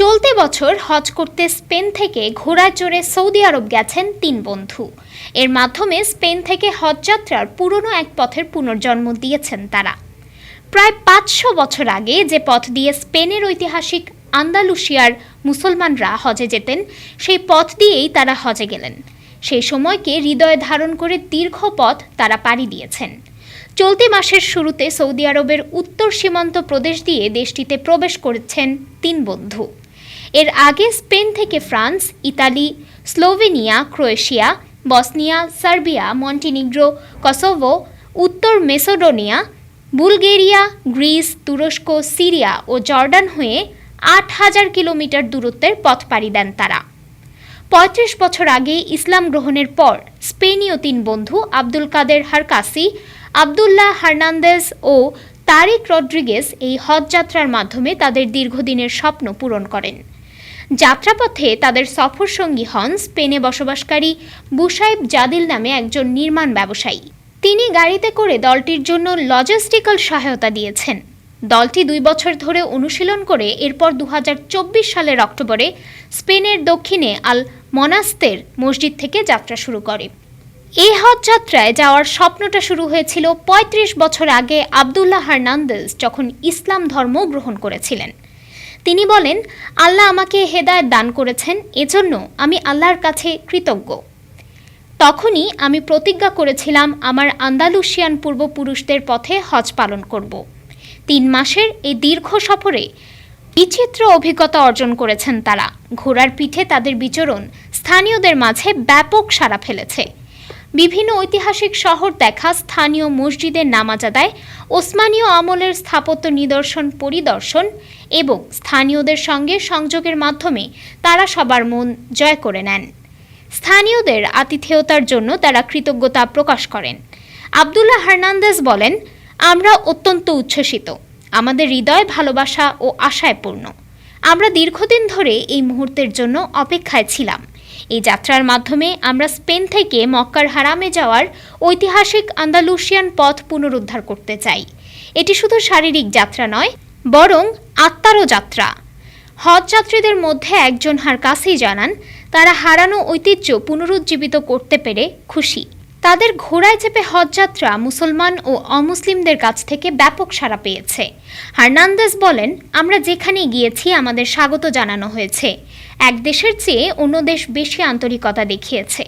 চলতি বছর হজ করতে স্পেন থেকে ঘোড়ায় চড়ে সৌদি আরব গেছেন তিন বন্ধু। এর মাধ্যমে স্পেন থেকে হজযাত্রার পুরনো এক পথের পুনর্জন্ম দিয়েছেন তারা। প্রায় পাঁচশো বছর আগে যে পথ দিয়ে স্পেনের ঐতিহাসিক আন্দালুশিয়ার মুসলমানরা হজে যেতেন, সেই পথ দিয়েই তারা হজে গেলেন। সেই সময়কে হৃদয়ে ধারণ করে দীর্ঘ পথ তারা পাড়ি দিয়েছেন। চলতি মাসের শুরুতে সৌদি আরবের উত্তর সীমান্ত প্রদেশ দিয়ে দেশটিতে প্রবেশ করেছেন তিন বন্ধু। এর আগে স্পেন থেকে France, Italy, Slovenia, Croatia, Bosnia, Serbia, Montenegro, Kosovo, উত্তর মেসোডোনিয়া, বুলগেরিয়া, গ্রিস, তুরস্ক, সিরিয়া ও জর্ডান হয়ে আট হাজার কিলোমিটার দূরত্বের পথ পাড়ি দেন তারা। পঁয়ত্রিশ বছর আগে ইসলাম গ্রহণের পর স্পেনীয় তিন বন্ধু Abdul Kader Harkasi, Abdullah Hernandez ও তারিক রড্রিগেজ এই হজ যাত্রার মাধ্যমে তাদের দীর্ঘদিনের স্বপ্ন পূরণ করেন। যাত্রাপথে তাদের সফর সঙ্গী হন স্পেনে বসবাসকারী বুসাইব জাদিল নামে একজন নির্মাণ ব্যবসায়ী। তিনি গাড়িতে করে দলটির জন্য লজিস্টিক্যাল সহায়তা দিয়েছেন। দলটি দুই বছর ধরে অনুশীলন করে এরপর দু হাজার চব্বিশ সালের অক্টোবরে স্পেনের দক্ষিণে আল মনাস্তের মসজিদ থেকে যাত্রা শুরু করে। এই হজ যাত্রায় যাওয়ার স্বপ্নটা শুরু হয়েছিল ৩৫ বছর আগে আবদুল্লাহ হার্নান্দেজ যখন ইসলাম ধর্ম গ্রহণ করেছিলেন। তিনি বলেন, আল্লাহ আমাকে হেদায়ত দান করেছেন, এজন্য আমি আল্লাহর কাছে কৃতজ্ঞ। তখনই আমি প্রতিজ্ঞা করেছিলাম আমার আন্দালুশিয়ান পূর্বপুরুষদের পথে হজ পালন করব। তিন মাসের এই দীর্ঘ সফরে বিচিত্র অভিজ্ঞতা অর্জন করেছেন তারা। ঘোড়ার পিঠে তাদের বিচরণ স্থানীয়দের মাঝে ব্যাপক সাড়া ফেলেছে। বিভিন্ন ঐতিহাসিক শহর দেখা স্থানীয় মসজিদের নামাজ আদায়, ওসমানীয় আমলের স্থাপত্য নিদর্শন পরিদর্শন এবং স্থানীয়দের সঙ্গে সংযোগের মাধ্যমে তারা সবার মন জয় করে নেন। স্থানীয়দের আতিথেয়তার জন্য তারা কৃতজ্ঞতা প্রকাশ করেন। আবদুল্লাহ হার্নান্দেজ বলেন, আমরা অত্যন্ত উচ্ছ্বসিত। আমাদের হৃদয় ভালোবাসা ও আশায় পূর্ণ। আমরা দীর্ঘদিন ধরে এই মুহূর্তের জন্য অপেক্ষায় ছিলাম। এই যাত্রার মাধ্যমে আমরা স্পেন থেকে মক্কার হারামে যাওয়ার ঐতিহাসিক আন্দালুসিয়ান পথ পুনরুদ্ধার করতে চাই। এটি শুধু শারীরিক যাত্রা নয়, বরং আত্মারও যাত্রা। হজ যাত্রীদের মধ্যে একজন হার কাছেই জানান, তারা হারানো ঐতিহ্য পুনরুজ্জীবিত করতে পেরে খুশি। তাদের ঘোড়ায় চেপে হজযাত্রা মুসলমান ও অমুসলিমদের কাছ থেকে ব্যাপক সাড়া পেয়েছে। হার্নান্দেজ বলেন, আমরা যেখানে গিয়েছি, আমাদের স্বাগত জানানো হয়েছে। এক দেশের চেয়ে অন্য দেশ বেশি আন্তরিকতা দেখিয়েছে।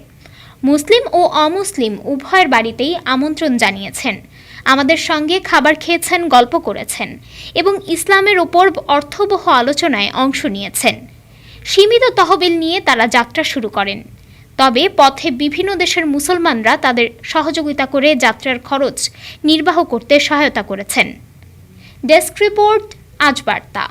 মুসলিম ও অমুসলিম উভয়ের বাড়িতেই আমন্ত্রণ জানিয়েছেন। আমাদের সঙ্গে খাবার খেয়েছেন, গল্প করেছেন এবং ইসলামের ওপর অর্থবহ আলোচনায় অংশ নিয়েছেন। সীমিত তহবিল নিয়ে তারা যাত্রা শুরু করেন। তবে পথে বিভিন্ন দেশের মুসলমানরা তাদের সহযোগিতা করে যাত্রার খরচ নির্বাহ করতে সহায়তা করেছেন। ডেস্ক রিপোর্ট, আজ বার্তা।